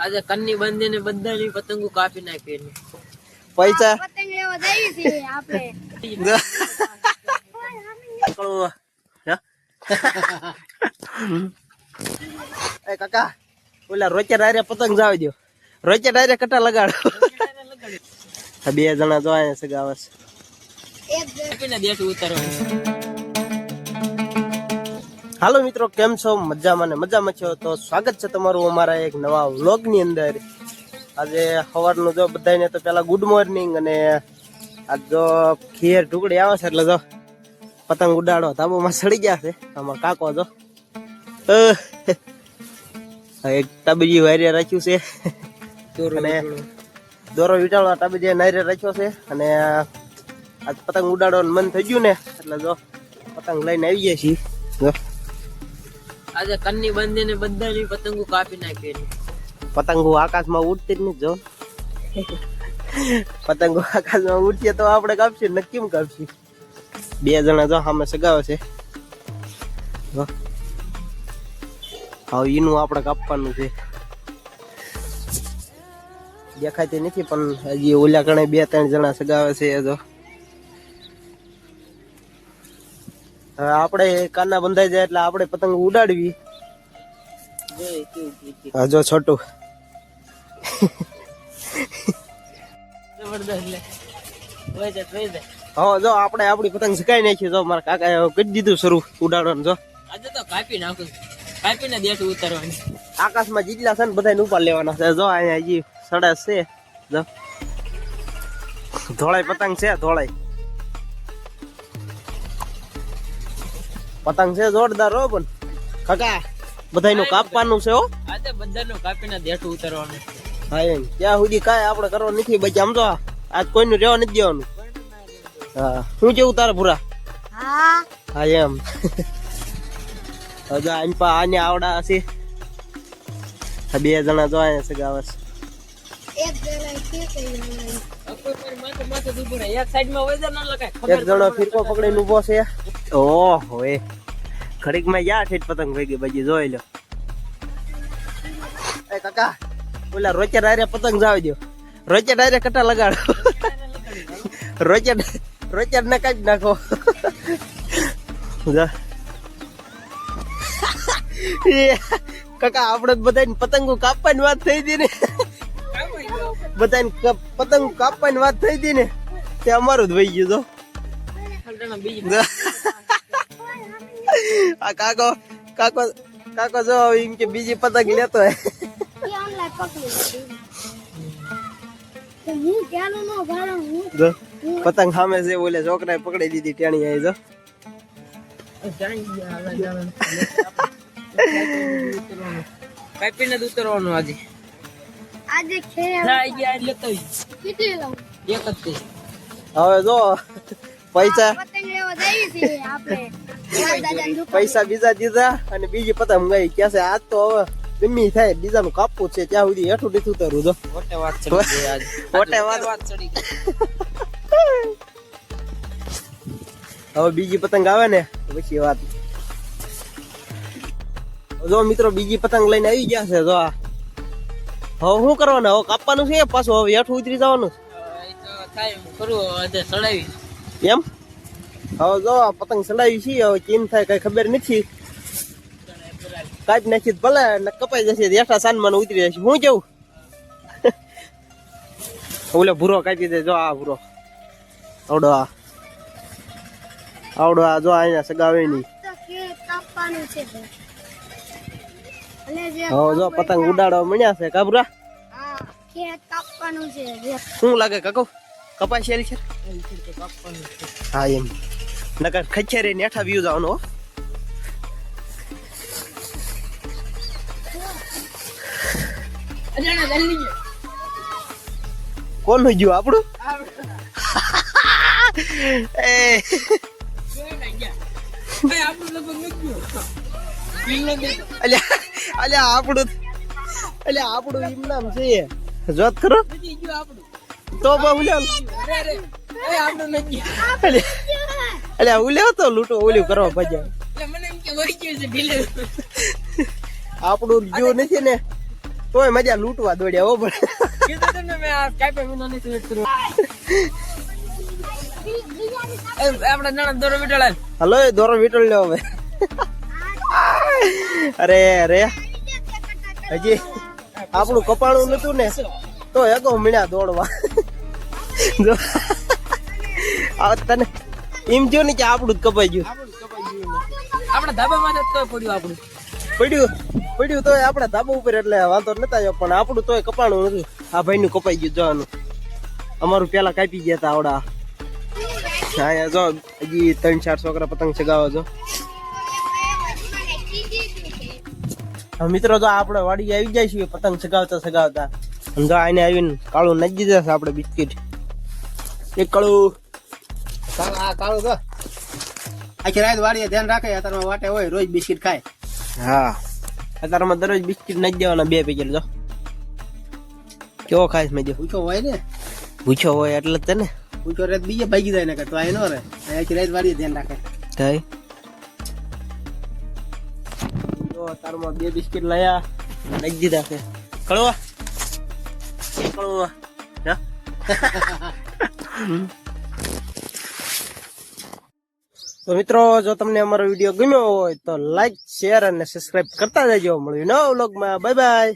આજે કન્ની બંધી ને બધાની પતંગો કાપી નાખી પૈસા? પતંગ લેવા જઈએ છીએ આપણે. એ કાકા ઓલા રોચે ડાયરે પતંગ જાવી દો રોચે ડાયરે કટા લગાડો. બે જણા જો અહીંયા સગાવે છે. એક દેઠ ઉતારવાનું. હાલો મિત્રો કેમ છો? મજામાં ને મજામાં છો? તો સ્વાગત છે તમારું અમારા એક નવા વ્લોગની અંદર. આજે સવારનું જો બધાને તો પેલા ગુડ મોર્નિંગ અને આજ જો ખીર ટુકડી આવે છે એટલે જો પતંગ ઉડાડો તાબુમાં સડી ગયા છે. આમાં કાકો જો. એક તાબીજી વારિયા રાખ્યું છે. અને દોરો વીટાળવા તાબીજી નાયરે રાખ્યો છે. અને આજ પતંગ ઉડાડવાનું મન થઈ ગયું ને એટલે જો પતંગ લઈને આવી ગયા છીએ. આજે કન્ની બંધી ને બધાની પતંગો કાપી નાખી પતંગો આકાશમાં ઉડતી જ નથી જો. પતંગો આકાશમાં ઉડશે તો આપણે કાપશું નક્કી કેમ કાપશું? બે જણા જો સામે સગાવે છે. હવે એનું આપણે કાપવાનું છે. દેખાતી નથી પણ હજી ઓલા કણે બે ત્રણ જણા સગાવે છે જો. આપણે કાના બંધાઈ જાય એટલે આપણે પતંગ ઉડાડવી. જોઈ કેવું કીધી. હા, જો છોટું. હા, જો આપણે આપણી પતંગ શીખાઈ નાખી, જો મારા કહી કરી દીધું શરૂ ઉડાડવાનું, જો. આજે તો કાપી નાખું કાપીને દેઠ ઉતારવાની આકાશમાં જીજલા છે ને બધા ઉપર લેવાના છે. જો, અહીંયા હજી સડા છે, જો. ધોળાઈ પતંગ છે, ધોળાઈ. પતંગ છે જોરદાર હો પણ. કાકા બધાયનું કાપવાનું છે હો. આજે બધાનું કાપીને દેઠું ઉતારવાનું. હા એમ. ત્યાં સુધી કાંઈ આપણે કરવાનું નથી બાકી આમ તો આજ કોઈનું રહેવા નથી દેવાનું. હા શું કેવું તારે પૂરા હા. હા એમ. હજુ આની પા આને આવડા હશે. બે જણા જો અહીંયા સગાવે છે. એક જણ કે કઈ કોઈ કોઈ માથે માથે જ ઊભું રહે. એક સાઈડમાં વજન ના લગાય ખબર એક જણો ફિરકો પકડીને ઊભો છે. ઓહો એ. ઘડીકમાં યા ઠેઠ પતંગ ભેગી બાજી જોઈ લો. એ કાકા ઓલા રોચે ડાયરે પતંગ જાવી દો રોચે ડાયરે કટા લગાડો? રોચે રોચે ને કાઢી નાખો. કાકા આપણે બધાને પતંગો કાપવાની વાત થઈ હતી ને. બધાને પતંગ કાપવાની વાત થઈ હતી ને. તે અમારું જ વહી ગયું તો બીજી. આ કાકો કાકો કાકો જો એમ કે બીજી પતંગ લેતો હે પતંગ સામે છે ઓલે છોકરાએ પકડી દીધી ટેણી આવી જો. કાપીને ઉતરવાનું આજે. આજે. હવે જો પૈસા પૈસા બીજા દીધા અને બીજી પતંગ ગઈ ક્યાં છે? આજ તો હવે ગમી થાય. બીજાનું કાપવું છે. ત્યાં સુધી હેઠું નથી ઉતરવું તો મોટે વાત ચડી ગઈ આજે. મોટે વાત. વાત ચડી હવે બીજી પતંગ આવે ને પછી વાત. જો મિત્રો બીજી પતંગ લઈને આવી ગયા છે જો આ. હવે શું કરવાનું? હવે કાપવાનું છે પાછું? હવે હેઠું ઉતરી જવાનું એમ? હવે જો આ પતંગ ચડાવી છીએ હવે કેમ થાય કઈ ખબર નથી કાપી નાખી ભલે ને કપાઈ જશે હેઠા સાનમાં ઉતરી જશે હું કેવું ઓલે ભૂરો કાપી દે જો આ ભૂરો આવડો આ આવડો આ જો અહીંયા સગાવે નહીં જે હવે જો પતંગ ઉડાડવા મળ્યા છે કાબરા શું લાગે કાકો કપાઈ છે હા એમ નકર ખચ્ચરે ને હેઠા વ્યૂ જવાનું હો. અજાણા કોનું ગયું? આપણું? એ. અલ્યા અલ્યા આપણું અલ્યા આપણું એમ નામ છે જોત. તો બહુ આપણું અલ્યા ઉલ્યો તો લૂંટો ઓલ્યું કરવા એટલે ઢીલે. આપણું ગયું નથી ને તોય મજા લૂંટવા દોડ્યા હો પણ. હલો દોરો વીટળ લ્યો હવે. અરે અરે. હજી આપણું કપાણું નતું ને તો એકો મીણ્યા દોડવા. તને એમ જો ને કે આપણું જ કપાઈ ગયું. આપણે ધાબામાં જ તોય પડ્યું આપણું. પડ્યું પડ્યું તો આપણે ધાબા ઉપર એટલે વાંધો નતા આવ્યો પણ આપણું તોય કપાણું નથી. આ ભાઈ નું કપાઈ ગયું જવાનું. અમારું પેલા કાપી ગયા તા આવડા. અહીંયા જો હજી ત્રણ ચાર છોકરા પતંગ ચગાવો છો. મિત્રો તો આપણે વાડી આવી જાય છીએ પતંગ ચગાવતા ચગાવતા. અને જો આને આવીને કાળું નાખી દીધા છે આપણે બિસ્કિટ. એક કાળું આ કાળું તો આખી રાત વાડીએ ધ્યાન રાખે અત્યારમાં વાટે હોય રોજ બિસ્કિટ ખાય. હા. અત્યારમાં દરરોજ બિસ્કિટ નાખી દેવાના બે પેકેટ તો કેવો ખાઈશ મેં પૂછો હોય ને? પૂછો હોય એટલે જ ને. પૂછો રાત બીજે ભાગી જાય ને કે તો આ નો રે આખી રાત વાડીએ ધ્યાન રાખે. થાય તો તારમાં બે બિસ્કિટ લાયા નાખી દીધા છે. કળવા? કળવા. હા તો મિત્રો, જો તમને અમારો વીડિયો ગમ્યો હોય તો લાઈક શેર અને સબસ્ક્રાઇબ કરતા જજો. મળ્યું નવા વ્લોગમાં બાય બાય